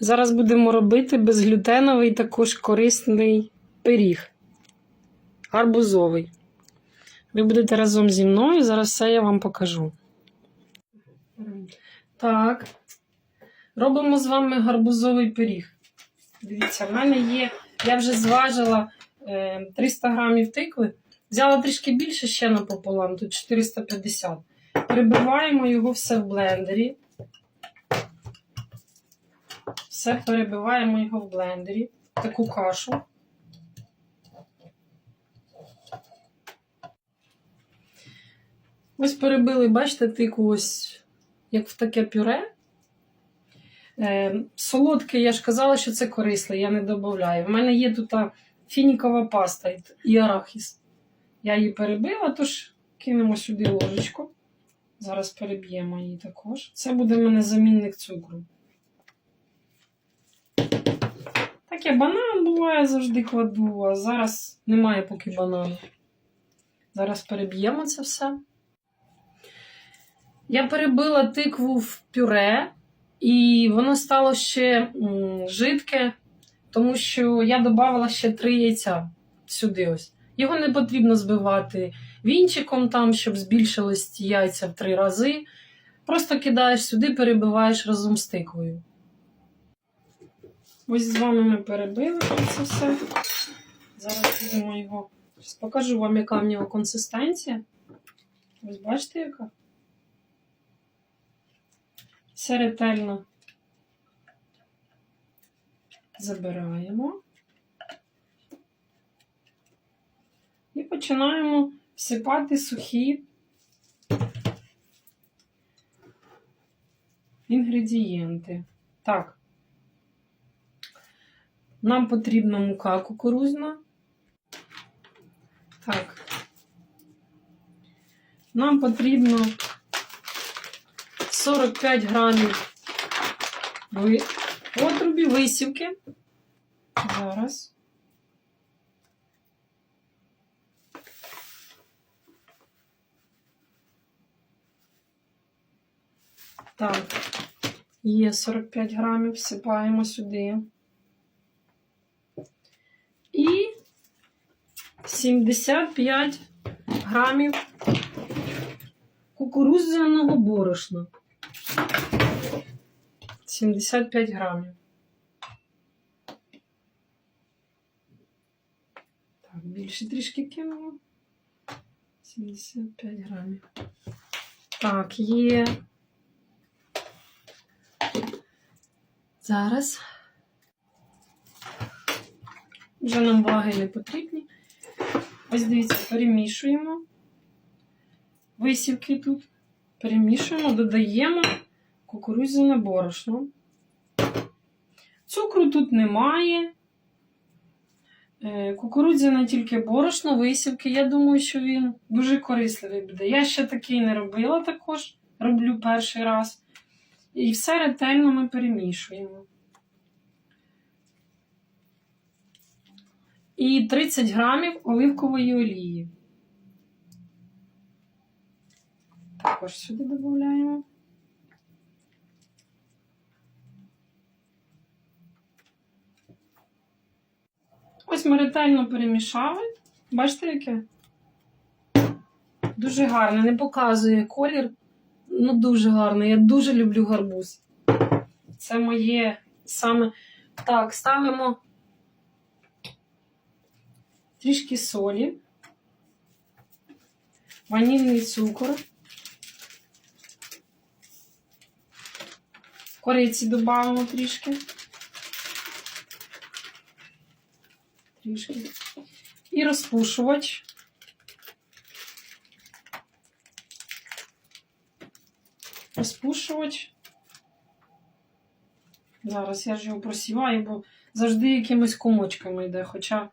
Зараз будемо робити безглютеновий також корисний пиріг. Гарбузовий. Ви будете разом зі мною, зараз все я вам покажу. Так. Робимо з вами гарбузовий пиріг. Дивіться, в мене є, я вже зважила е, 300 грамів тикви. Взяла трішки більше ще напополам, тут 450. Перебиваємо його все в блендері. Все перебиваємо його в блендері. Таку кашу. Ось перебили, бачите, тикву ось як в таке пюре. Е, солодке, я ж казала, що це корисне, я не додаю. В мене є тут фінікова паста і арахіс. Я її перебила, тож кинемо сюди ложечку. Зараз переб'ємо її також. Це буде в мене замінник цукру. Таке банан буває завжди кладу, а зараз немає поки банану. Зараз переб'ємо це все. Я перебила тикву в пюре, і воно стало ще жидке, тому що я додавала ще три яйця сюди. ось. Його не потрібно збивати вінчиком, там, щоб збільшились яйця в три рази. Просто кидаєш сюди, перебиваєш разом з тиквою. Ось з вами ми перебили це все. Зараз будемо його. Щас покажу вам, яка в нього консистенція. Ось бачите, яка? Все ретельно забираємо. І починаємо всипати сухі інгредієнти. Так. Нам потрібна мука кукурузна. Так. Нам потрібно 45 грамів отрубі, висівки. Зараз. Так, є 45 грамів, всипаємо сюди. І 75 грамів кукурудзяного борошна. 75 грамів. Так, більше трішки кинула. 75 грамів. Так, є. Зараз. Вже нам ваги не потрібні. Ось дивіться, перемішуємо. Висівки тут. Перемішуємо, додаємо кукурудзяне борошно. Цукру тут немає. Е, Кукурудзяне тільки борошно, висівки. Я думаю, що він дуже корисливий буде. Я ще такий не робила також, роблю перший раз. І все ретельно ми перемішуємо. І 30 грамів оливкової олії. Також сюди додаємо. Ось ми ретельно перемішали. Бачите, яке? Дуже гарне, не показує колір. Ну, дуже гарне. Я дуже люблю гарбуз. Це моє саме. Так, ставимо трішки солі, ванільний цукор. Кориці додамо трішки. Трішки. І розпушувач. Розпушувач. Зараз я ж його просіваю, бо завжди якимись комочками йде, хоча.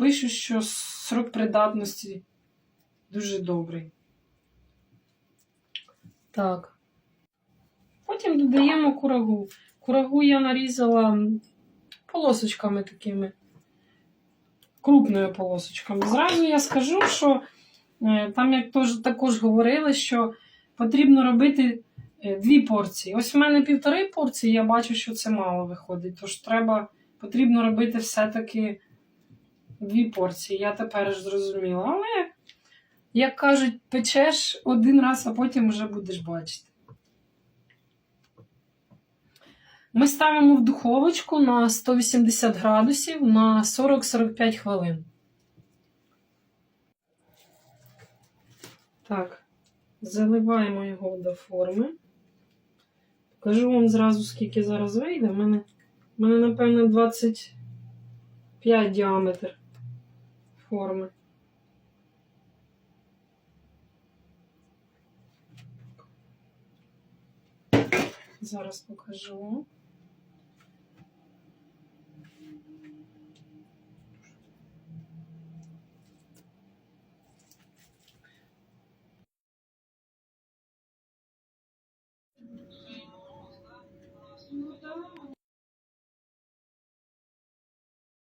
Пишу, що срок придатності дуже добрий. Так. Потім додаємо курагу. Курагу я нарізала полосочками такими. Крупними полосочками. Зразу я скажу, що е, там як також говорили, що потрібно робити е, дві порції. Ось в мене півтори порції, я бачу, що це мало виходить. Тож треба, потрібно робити все-таки дві порції. Я тепер ж зрозуміла. Але, як кажуть, печеш один раз, а потім вже будеш бачити. Ми ставимо в духовочку на 180 градусів на 40-45 хвилин. Так, заливаємо його до форми. Покажу вам зразу, скільки зараз вийде. У мене, у мене напевно, 25 діаметр форми. Зараз покажу.